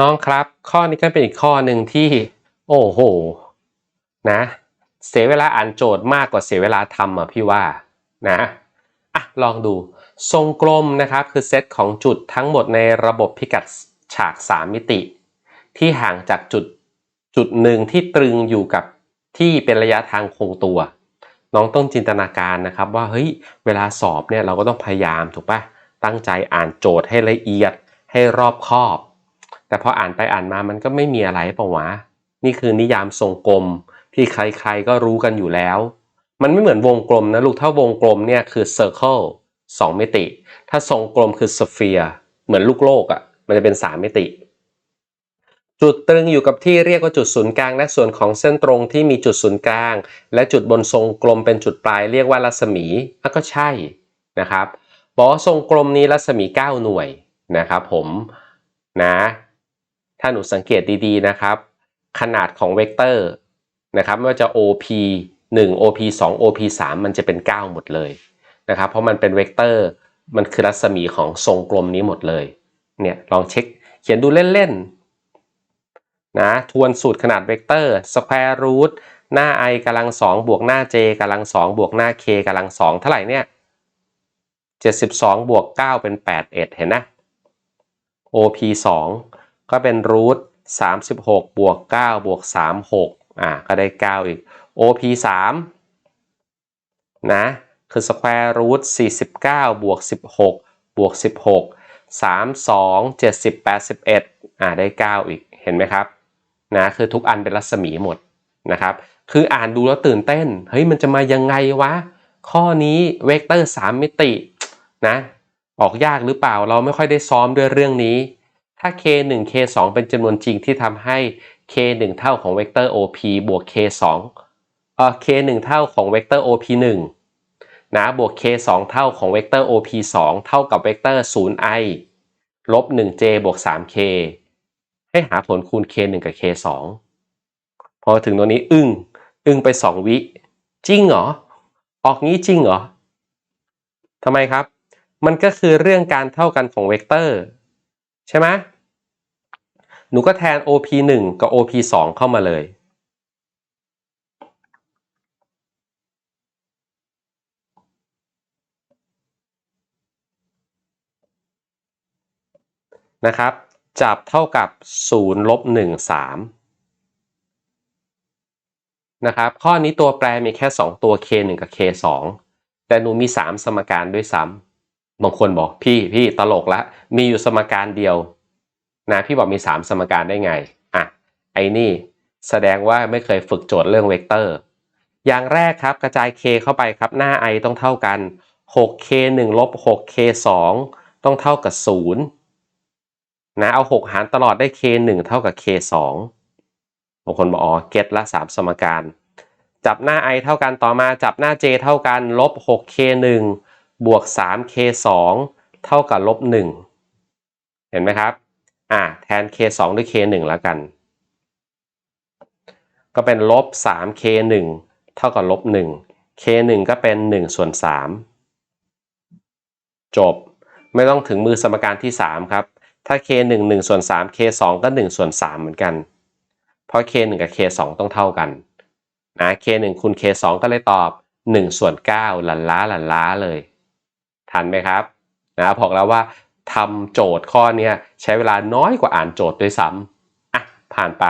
น้องครับ ข้อนี้ก็เป็นอีกข้อหนึ่งที่โอ้โห นะ เสียเวลาอ่านโจทย์มากกว่าเสียเวลาทำอะพี่ว่านะอะลองดูทรงกลมนะครับคือเซตของจุดทั้งหมดในระบบพิกัดฉาก 3 มิติ ที่ห่างจากจุดจุดหนึ่งที่ตรึงอยู่กับที่เป็นระยะทางคงตัว น้องต้องจินตนาการนะครับว่าเฮ้ยเวลาสอบเนี่ยเราก็ต้องพยายามถูกปะตั้งใจอ่านโจทย์ให้ละเอียดให้รอบคอบ แต่พออ่านไปอ่านมามันก็ไม่มีอะไรเปล่าวะนี่คือนิยามทรงกลมที่ใครๆก็รู้กันอยู่แล้ว มันไม่เหมือนวงกลมนะลูกถ้าวงกลมเนี่ยคือ circle สองมิติ ถ้าทรงกลมคือ sphere เหมือนลูกโลกอะ่ะ มันจะเป็นสามมิติ จุดตรึงอยู่กับที่เรียกว่าจุดศูนย์กลางและส่วนของเส้นตรงที่มีจุดศูนย์กลาง และจุดบนทรงกลมเป็นจุดปลายเรียกว่ารัศมีอะก็ใช่นะครับบอกว่าทรงกลมนี้รัศมี 9 หน่วยนะครับผมนะ ถ้าหนูสังเกตดีๆนะครับ ขนาดของเวกเตอร์นะครับไม่ว่าจะ OP 1 OP 2 OP 3มันจะเป็น 9 หมดเลยนะครับ เพราะมันเป็นเวกเตอร์มันคือรัศมีของทรงกลมนี้หมดเลยเนี่ยลองเช็คเขียนดูเล่นๆนะทวนสูตรขนาดเวกเตอร์ square root หน้า i กำลัง2บวกหน้า j กำลัง2บวกหน้า k กำลัง2เท่าไหร่เนี่ย72บวก9เป็น81เห็นนะ OP 2 ก็เป็นรูท36บวก9บวก36อ่าก็ได้ 9 อีก OP 3นะคือ square root 49บวก16บวก16 32 70 81อ่าได้ 9 อีกเห็นไหมครับนะคือทุกอันเป็นรัศมีหมดนะครับ คืออ่านดูแล้วตื่นเต้น เฮ้ยมันจะมายังไงวะ ข้อนี้เวกเตอร์ 3 มิตินะออกยากหรือเปล่าเราไม่ค่อยได้ซ้อมด้วยเรื่องนี้ ถ้า k 1 k 2เป็นจำนวนจริงที่ทำให้ k 1เท่าของเวกเตอร์ op บวก k 2เอ่อ k 1เท่าของเวกเตอร์ op 1นะบวก k 2เท่าของเวกเตอร์ op 2เท่ากับเวกเตอร์ 0i ลบ 1j บวก 3k ให้หาผลคูณ k 1กับ k 2พอถึงตรงนี้อึ้ง อึ้งไป 2 วิ จริงเหรอ ออกงี้จริงเหรอทำไมครับ มันก็คือเรื่องการเท่ากันของเวกเตอร์ ใช่ไหมหนูก็แทน OP 1กับ OP 2เข้ามาเลย นะครับ จับเท่ากับ0ลบ1 3นะครับ ข้อนี้ตัวแปรมีแค่ 2 ตัว k 1กับ k 2แต่หนูมี 3 สมการด้วยซ้ำ บางคนบอกพี่พี่ตลกละ มีอยู่สมการเดียวนะพี่บอกมี 3 สมการได้ไงอะไอ้นี่แสดงว่าไม่เคยฝึกโจทย์เรื่องเวกเตอร์ อย่างแรกครับกระจาย k เข้าไปครับหน้า i ต้องเท่ากัน 6k 1ลบ 6k 2ต้องเท่ากับ 0 นะเอา 6 หารตลอดได้ k 1เท่ากับ k 2บางคนบอกอ๋อเก็ตละ 3 สมการ จับหน้า i เท่ากันต่อมาจับหน้า j เท่ากันลบ 6k 1 บวก 3k 2 เท่ากับลบ 1 เห็นไหมครับ อ่าแทน k 2 ด้วย k 1 แล้วกัน ก็เป็นลบ 3k 1 เท่ากับลบ 1 k 1 ก็เป็น 1 ส่วน 3 จบ ไม่ต้องถึงมือสมการที่ 3 ครับ ถ้า k 1 1ส่วน3 k 2 ก็ 1 ส่วน 3 เหมือนกัน เพราะ k 1 กับ k 2 ต้องเท่ากัน นะ k 1 คูณ k 2 ก็เลยตอบ 1 ส่วน 9 หลันล้าหลันล้าเลย ทันไหมครับนะบอกแล้วว่าทำโจทย์ข้อนี้ใช้เวลาน้อยกว่าอ่านโจทย์ด้วยซ้ำอะผ่านไป